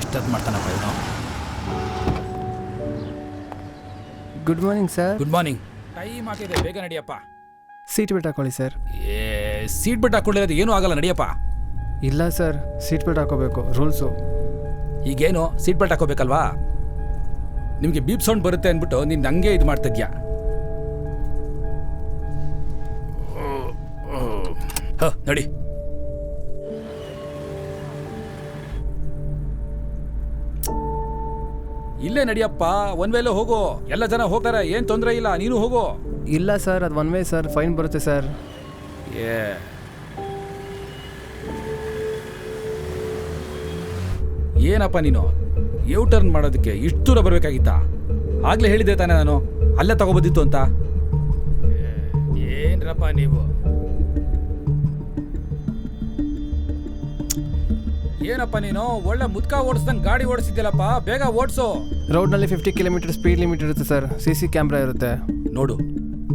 ಎಷ್ಟೊತ್ತು ಮಾಡ್ತಾನಪ್ಪ ಇವನು? Good morning sir good morning time ಆಗಿದೆ ಬೇಗ ನಡಿಯಪ್ಪ. ಸೀಟ್ ಬೆಲ್ಟ್ ಹಾಕೊಳ್ಳಿ ಸರ್ ಏ ಸೀಟ್ ಬೆಲ್ಟ್ ಹಾಕೊಂಡಿರೋದು ಏನೂ ಆಗಲ್ಲ ನಡಿಯಪ್ಪ. ಇಲ್ಲ ಸರ್ ಸೀಟ್ ಬೆಲ್ಟ್ ಹಾಕೋಬೇಕು ರೂಲ್ಸು ಈಗೇನು? ಸೀಟ್ ಬೆಲ್ಟ್ ಹಾಕೋಬೇಕಲ್ವಾ? ನಿಮಗೆ ಬೀಪ್ ಸೌಂಡ್ ಬರುತ್ತೆ ಅಂದ್ಬಿಟ್ಟು ನೀನು ಹಂಗೆ ಇದು ಮಾಡ್ತಿದ್ಯಾ ಹ ನಡಿ. ಇಲ್ಲೇ ನಡಿಯಪ್ಪ ಒನ್ ವೇಲೆ ಹೋಗು. ಎಲ್ಲ ಜನ ಹೋಗ್ತಾರೆ ಏನು ತೊಂದರೆ ಇಲ್ಲ ನೀನು ಹೋಗು. ಇಲ್ಲ ಸರ್ ಅದು ಒನ್ ವೇ ಸರ್ ಫೈನ್ ಬರುತ್ತೆ ಸರ್. ಏ. ಏನಪ್ಪ ನೀನು? ಯೂ ಟರ್ನ್ ಮಾಡೋದಕ್ಕೆ ಇಷ್ಟು ದೂರ ಬರಬೇಕಾಗಿತ್ತಾ ಆಗ್ಲೇ ಹೇಳಿದ್ದೆ ತಾನೇ ನಾನು. ಅಲ್ಲೇ ತಗೋಬೋದಿತ್ತು ಅಂತ. ಏನ್ರಪ್ಪ ನೀವು? ಏನಪ್ಪ ನೀನು? ಒಳ್ಳೆ ಮುದ್ಕ ಓಡಿಸ್ದಂಗೆ ಗಾಡಿ ಓಡಿಸಿದ್ಯಲ್ಲಪ್ಪ ಬೇಗ ಓಡಿಸು. ರೋಡ್ನಲ್ಲಿ ಫಿಫ್ಟಿ ಕಿಲೋಮೀಟರ್ ಸ್ಪೀಡ್ ಲಿಮಿಟ್ ಇರುತ್ತೆ ಸರ್ ಸಿ ಸಿ ಕ್ಯಾಮ್ರಾ ಇರುತ್ತೆ. ನೋಡು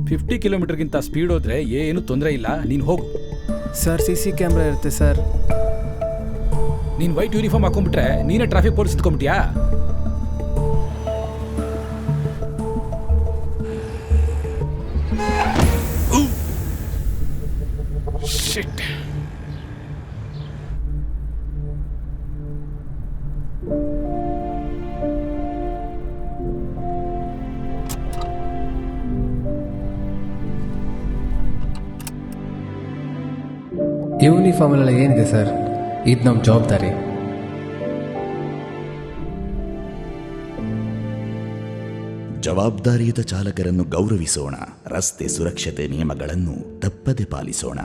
ಫಿಫ್ಟಿ ಕಿಲೋಮೀಟರ್ಗಿಂತ ಸ್ಪೀಡ್ ಹೋದ್ರೆ ಏನು ತೊಂದರೆ ಇಲ್ಲ ನೀನು ಹೋಗು. ಸರ್ ಸಿ ಸಿ ಕ್ಯಾಮ್ರಾ ಇರುತ್ತೆ ಸರ್ ನೀನು ವೈಟ್ ಯೂನಿಫಾರ್ಮ್ ಹಾಕೊಂಡ್ಬಿಟ್ರೆ ನೀನೇ ಟ್ರಾಫಿಕ್ ಪೊಲೀಸ್ ಇಟ್ಕೊಂಡ್ಬಿಟ್ಯಾ Shit. ಯೂನಿಫಾರ್ಮಲ್ಲೆಲ್ಲ ಏನಿದೆ ಸರ್ ಇದು ನಮ್ಮ ಜವಾಬ್ದಾರಿ. ಜವಾಬ್ದಾರಿಯುತ ಚಾಲಕರನ್ನು ಗೌರವಿಸೋಣ. ರಸ್ತೆ ಸುರಕ್ಷತೆ ನಿಯಮಗಳನ್ನು ತಪ್ಪದೆ ಪಾಲಿಸೋಣ.